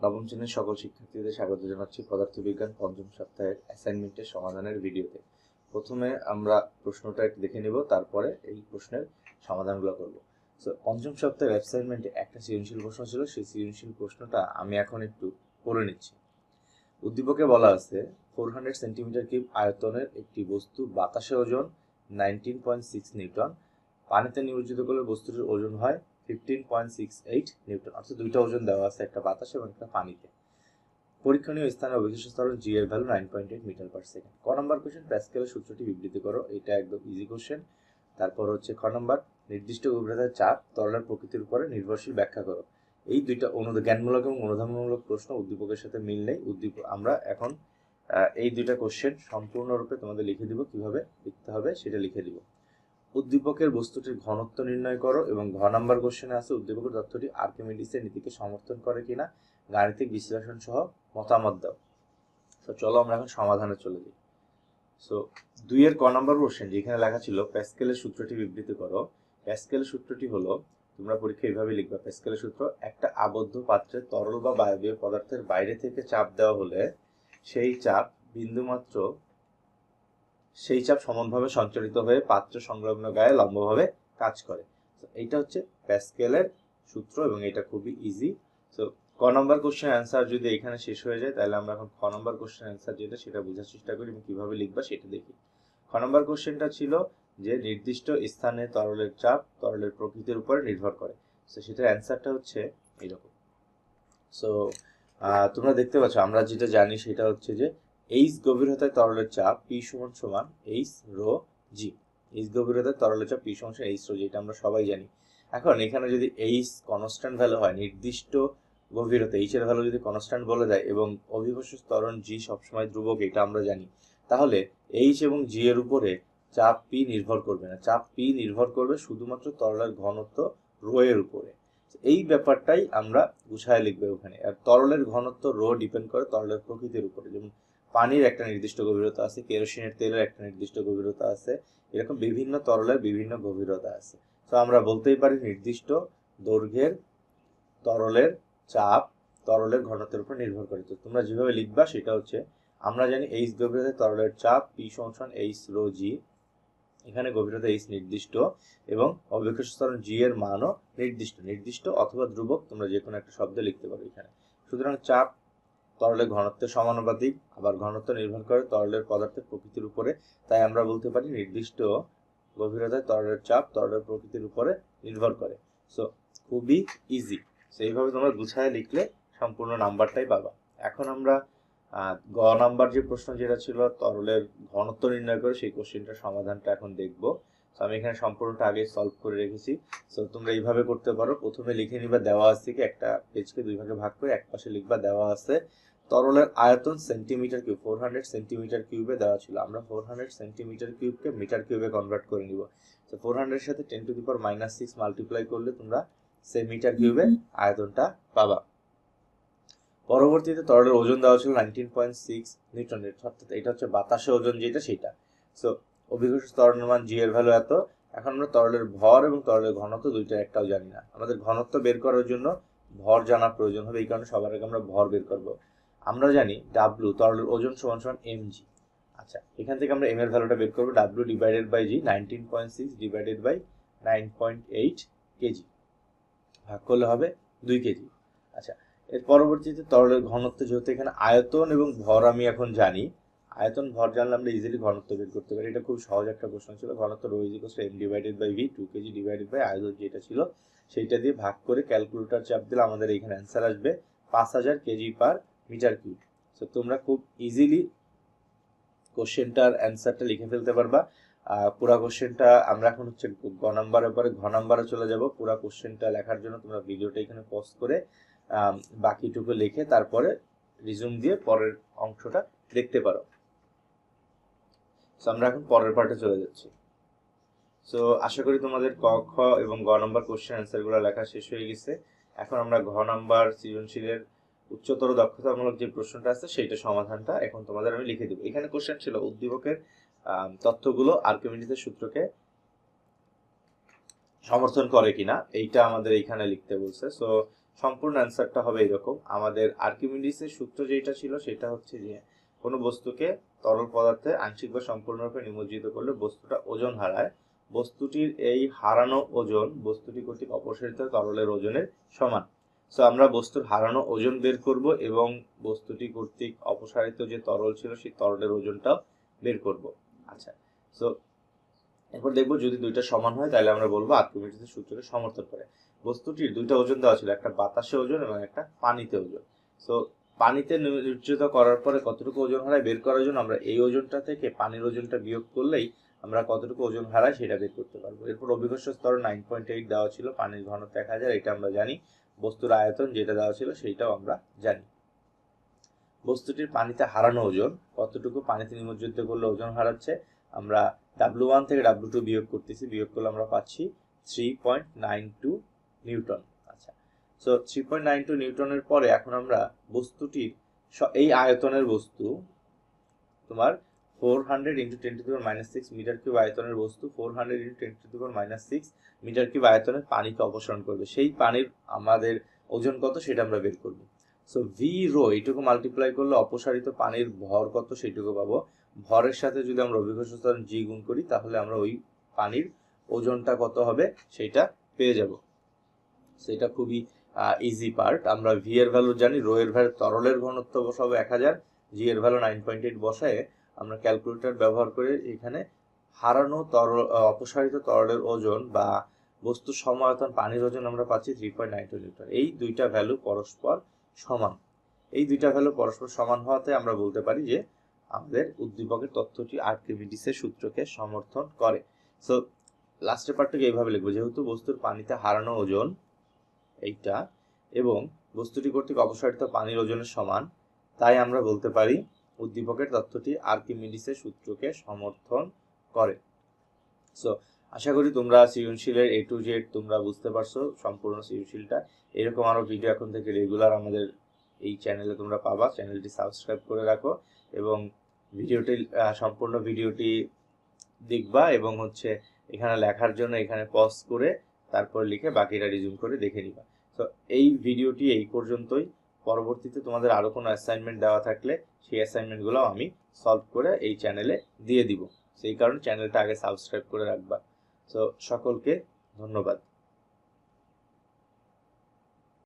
নবম শ্রেণির সকল শিক্ষার্থীদের স্বাগত জানাচ্ছি পদার্থবিজ্ঞান পঞ্চম সপ্তাহের অ্যাসাইনমেন্টের সমাধানের ভিডিওতে। প্রথমে আমরা প্রশ্নটা দেখে নিব, তারপরে এই প্রশ্নের সমাধানগুলো করব। সো পঞ্চম সপ্তাহের অ্যাসাইনমেন্টে একটা সৃজনশীল প্রশ্ন ছিল, সেই সৃজনশীল প্রশ্নটা আমি এখন একটু পড়ে নিচ্ছি। উদ্দীপকে বলা আছে ফোর হান্ড্রেড সেন্টিমিটার কিউব আয়তনের একটি বস্তু বাতাসে ওজন নাইনটিন পয়েন্ট সিক্স নিউটন। পানিতে নিমজ্জিত করলে বস্তুটির ওজন হয় fifteen point six eight newton. অর্থাৎ দুইটা ওজন দেওয়া আছে একটা বাতাসে এবং একটা পানিতে। পরীক্ষণীয় স্থানে অভিকৃষ্ট স্তরণ জি এর value nine point eight metre per second ক নম্বর কোশ্চেন প্যাসকেলের সূত্রটি বিবৃতি করো। এটা একদম ইজি কোশ্চেন তারপর হচ্ছে খ নম্বর নির্দিষ্ট গভীরতার চাপ তরলের প্রকৃতির উপরে নির্ভরশীল ব্যাখ্যা করো। এই দুইটা অনুদ জ্ঞানমূলক এবং অনুধাবনমূলক প্রশ্ন উদ্দীপকের সাথে মিল নেই। উদ্দীপ আমরা এখন এই দুইটা কোশ্চেন সম্পূর্ণরূপে তোমাদের লিখে দিব। কীভাবে লিখতে হবে সেটা লিখে দিব। উদ্দীপকের বস্তুটির ঘনত্ব নির্ণয় করো এবং ঘ নাম্বার কোশ্চেনে আছে, উদ্দীপকের তথ্যটি আর্কিমিডিসের নীতিকে সমর্থন করে কিনা, গাণিতিক বিশ্লেষণ সহ মতামত দাও। তো চলো আমরা এখন সমাধানে চলে যাই। সো দুইয়ের ক নাম্বার কোশ্চেন যেখানে লেখা ছিল, প্যাসকেলের সূত্রটি বিবৃতি করো। প্যাসকেলের সূত্রটি হলো, তোমরা পরীক্ষা এইভাবে লিখবা, প্যাসকেলের সূত্র একটা আবদ্ধ পাত্রে তরল বা বায়বীয় পদার্থের বাইরে থেকে চাপ দেওয়া হলে সেই চাপ বিন্দুমাত্র সেই চাপ সমানভাবে সঞ্চালিত হয়ে পাত্র সংলগ্ন গায়ে লম্বভাবে কাজ করে। এইটা হচ্ছে প্যাসকেলের সূত্র এবং এটা খুবই ইজি তো ক নম্বর কোশ্চেন অ্যান্সার যদি এখানে শেষ হয়ে যায়, তাহলে আমরা এখন খ নম্বর কোশ্চেন অ্যান্সার যেটা, সেটা বোঝার চেষ্টা করি এবং কীভাবে লিখবা সেটা দেখি। খ নম্বর কোশ্চেনটা ছিল যে নির্দিষ্ট স্থানে তরলের চাপ তরলের প্রকৃতির উপরে নির্ভর করে। তো সেটার অ্যান্সারটা হচ্ছে এরকম সো তোমরা দেখতে পাচ্ছ, আমরা যেটা জানি সেটা হচ্ছে যে এইচ গভীরতায় তরলের চাপ পি সমান সমান এইচ রো জি এইচ গভীরতায় তরলের চাপ পি সমান সমান এইচ রো জি এটা আমরা সবাই জানি। এখন এখানে যদি এইচ কনস্ট্যান্ট ভ্যালু হয়, নির্দিষ্ট গভীরতা এইচ এর ভ্যালু যদি কনস্ট্যান্ট বলে দেয় এবং অভিকর্ষ ত্বরণ জি সবসময় ধ্রুবক, এটা আমরা জানি, তাহলে এইচ এবং জি এর উপরে চাপ পি নির্ভর করবে না। চাপ পি নির্ভর করবে শুধুমাত্র তরলের ঘনত্ব রো এর উপরে। এই ব্যাপারটাই আমরা গুছায় লিখবে ওখানে আর তরলের ঘনত্ব রো ডিপেন্ড করে তরলের প্রকৃতির উপরে। যেমন পানির একটা নির্দিষ্ট গভীরতা আছে, কেরোসিনের তেলের একটা নির্দিষ্ট গভীরতা আছে, এরকম বিভিন্ন তরলের বিভিন্ন গভীরতা আছে। তো আমরা বলতেই পারি নির্দিষ্ট দৈর্ঘ্যের তরলের চাপ, তরলের ঘনত্বের উপর নির্ভর করে। তো তোমরা যেভাবে লিখবা সেটা হচ্ছে, আমরা জানি এইচ গভীরতায় তরলের চাপ পি সমান এইচ রো জি এখানে গভীরতা এইচ নির্দিষ্ট এবং অভিকর্ষ ত্বরণ জি এর মানও নির্দিষ্ট নির্দিষ্ট অথবা ধ্রুবক তোমরা যে কোনো একটা শব্দ লিখতে পারো এখানে। সুতরাং চাপ তরলের ঘনত্বের সমানুপাতিক, আবার ঘনত্ব নির্ভর করে তরলের পদার্থের প্রকৃতির উপরে। তাই আমরা বলতে পারি নির্দিষ্ট গভীরতায় তরলের চাপ তরলের প্রকৃতির উপরে নির্ভর করে। সো খুবই ইজি সো এইভাবে তোমরা গুছায় লিখলে সম্পূর্ণ নাম্বারটাই পাবা। এখন আমরা গ নাম্বার যে প্রশ্ন যেটা ছিল, তরলের ঘনত্ব নির্ণয় করে সেই কোশ্চেনটার সমাধানটা এখন দেখব। তো আমি এখানে সম্পূর্ণটা আগে সলভ করে রেখেছি। সো তোমরা এইভাবে করতে পারো। প্রথমে লিখে নিবা দেওয়া আছে কি একটা পেজকে দুই ভাগে ভাগ করে এক পাশে লিখবা দেওয়া আছে, তরলের আয়তন centimetre cube four hundred centimetre কিউবে দেওয়া ছিল। আমরা ফোর হান্ড্রেড সেন্টিমিটার কিউবকে মিটার কিউবে কনভার্ট করে নিব। তো ফোর হান্ড্রেড সাথে ten to the power minus six multiply করলে তোমরা সেই মিটার কিউবে আয়তনটা পাবা। পরবর্তীতে তরলের ওজন দেওয়া ছিল নাইনটিন পয়েন্ট সিক্স নিউটন অর্থাৎ এটা হচ্ছে বাতাসে ওজন যেটা, সেটা। সো অভিকর্ষ ত্বরণের মান জি এর ভ্যালু এত। এখন আমরা তরলের ভর এবং তরলের ঘনত্ব দুইটা একটাও জানি না। আমাদের ঘনত্ব বের করার জন্য ভর জানা প্রয়োজন হবে, এই কারণে সবার আগে আমরা ভর বের করব। আমরা জানি ডাব্লু তরলের ওজন সমান সমান এম জি আচ্ছা এখান থেকে আমরা এম এর ভ্যালুটা বের করব W divided by G nineteen point six divided by nine point eight kg ভাগ করলে হবে দুই কেজি আচ্ছা এর পরবর্তীতে তরলের ঘনত্ব যেহেতু এখানে আয়তন এবং ভর আমি এখন জানি আয়তন ভর জানলে আমরা ইজিলি ঘনত্ব বের করতে পারি। এটা খুব সহজ একটা প্রশ্ন ছিল। ঘনত্ব rho is equal M divided by V two kg divided by আয়তন যেটা ছিল, সেইটা দিয়ে ভাগ করে ক্যালকুলেটর চাপ দিলে আমাদের এখানে অ্যান্সার আসবে পাঁচ হাজার kg per metre cube so তোমরা খুব ইজিলি কোশ্চেনটার অ্যান্সারটা লিখে ফেলতে পারবা। পুরা কোশ্চেনটা আমরা এখন হচ্ছে গ নাম্বারের পরে ঘ নাম্বারে চলে যাব। পুরা কোশ্চেনটা লেখার জন্য তোমরা ভিডিওটা এখানে পজ করে বাকিটুকু লিখে তারপরে রিজুম দিয়ে পরের অংশটা দেখতে পারো। তো আমরা এখন পরের পার্টে চলে যাচ্ছি। সো আশা করি তোমাদের ক, খ এবং গ নম্বর কোশ্চেন অ্যান্সারগুলো লেখা শেষ হয়ে গেছে। এখন আমরা ঘ নাম্বার সৃজনশীলের উচ্চতর দক্ষতামূলক যে প্রশ্নটা আছে, সেইটা সমাধানটা এখন তোমাদের আমি লিখে দেবো। এখানে কোশ্চেন ছিল উদ্দীপকের তথ্যগুলো আর্কিমিডিসের সূত্রকে সমর্থন করে কিনা, এইটা আমাদের এইখানে লিখতে বলছে। সো সম্পূর্ণ অ্যান্সারটা হবে এরকম। আমাদের আর্কিমিডিসের সূত্র যেটা ছিল, সেটা হচ্ছে যে কোনো বস্তুকে তরল পদার্থে আংশিক বা সম্পূর্ণরূপে নিমজ্জিত করলে বস্তুটা ওজন হারায়। বস্তুটির এই হারানো ওজন বস্তুটি কর্তৃক অপসারিত তরলের ওজনের সমান। সো আমরা বস্তুর হারানো ওজন বের করব এবং বস্তুটি কর্তৃক অপসারিত যে তরল ছিল সেই তরলের ওজনটাও বের করব। আচ্ছা সো এরপর দেখব যদি দুইটা সমান হয় তাহলে আমরা বলব আর্কিমিডিসের সূত্রকে সমর্থন করে। বস্তুটির দুইটা ওজন দেওয়া ছিল, একটা বাতাসে ওজন এবং একটা পানিতে ওজন। সো পানিতে নির্জিত করার পরে কতটুকু ওজন হারায় বের করার জন্য আমরা এই ওজনটা থেকে পানির ওজনটা বিয়োগ করলেই আমরা কতটুকু ওজন হারায় সেটা বের করতে পারব। এরপর অভিকর্ষ স্তর নাইন পয়েন্ট এইট দেওয়া ছিল, পানির ঘনত্ব এক হাজার, এটা আমরা জানি। বস্তুর আয়তন যেটা দেওয়া ছিল সেইটাও আমরা জানি। বস্তুটির পানিতে হারানো ওজন, কতটুকু পানিতে নিমজ্জিত করলে ওজন হারাচ্ছে, আমরা ডাব্লু ওয়ান থেকে ডাব্লু টু বিয়োগ করতেছি, বিয়োগ করলে আমরা পাচ্ছি three point nine two newton. So three point nine two নিউটনের পরে এখন আমরা বস্তুটির এই আয়তনের বস্তু, তোমার four hundred into ten to the minus six metre cube আয়তনের বস্তু four hundred into ten to the minus six metre cube আয়তনের পানিকে অপসারণ করবে। সেই পানির আমাদের ওজন কত সেটা আমরা বের করব। সো ভি রো এইটুকু মাল্টিপ্লাই করলে অপসারিত পানির ভর কত সেইটুকু পাবো। ভরের সাথে যদি আমরা অভিকর্ষ জি গুণ করি, তাহলে আমরা ওই পানির ওজনটা কত হবে সেটা পেয়ে যাব। সেটা খুবই ইজি পার্ট আমরা ভি এর ভ্যালু জানি রো এর ভ্যালু তরলের ঘনত্ব বসাবো এক হাজার জি এর ভ্যালু নাইন পয়েন্ট এইট বসায় আমরা ক্যালকুলেটর ব্যবহার করে এখানে হারানো তরল অপসারিত তরলের ওজন বা বস্তু সমায়তন পানির ওজন আমরা পাচ্ছি three point nine two litre. এই দুইটা ভ্যালু পরস্পর সমান। এই দুইটা ভ্যালু পরস্পর সমান হওয়াতে আমরা বলতে পারি যে আমাদের উদ্দীপকের তথ্যটি আর্কিমিডিসের সূত্রকে সমর্থন করে। সো লাস্টের পার্টটাকে এইভাবে লিখব, যেহেতু বস্তুর পানিতে হারানো ওজন এইটা। এবং বস্তুটি কর্তৃক অপসারিত পানির ওজনের সমান। তাই আমরা বলতে পারি, উদ্দীপকের তথ্যটি আর্কিমিডিসের সূত্রকে সমর্থন করে। সো আশা করি তোমরা সৃজনশীলের এ টু জেড তোমরা বুঝতে পারছ সম্পূর্ণ সৃজনশীলটা। এরকম আরও ভিডিও এখন থেকে রেগুলার আমাদের এই চ্যানেলে তোমরা পাবা। চ্যানেলটি সাবস্ক্রাইব করে রাখো এবং ভিডিওটি সম্পূর্ণ ভিডিওটি দেখবা এবং হচ্ছে এখানে লেখার জন্য এখানে পজ করে তারপর লিখে বাকিটা রিজুম করে দেখে নিবা। তো এই ভিডিওটি এই পর্যন্তই। পরবর্তীতে তোমাদের আরও কোনো অ্যাসাইনমেন্ট দেওয়া থাকলে সেই অ্যাসাইনমেন্টগুলো আমি সলভ করে এই চ্যানেলে দিয়ে দিব। সেই কারণে চ্যানেলটা আগে সাবস্ক্রাইব করে রাখবা। তো সকলকে ধন্যবাদ।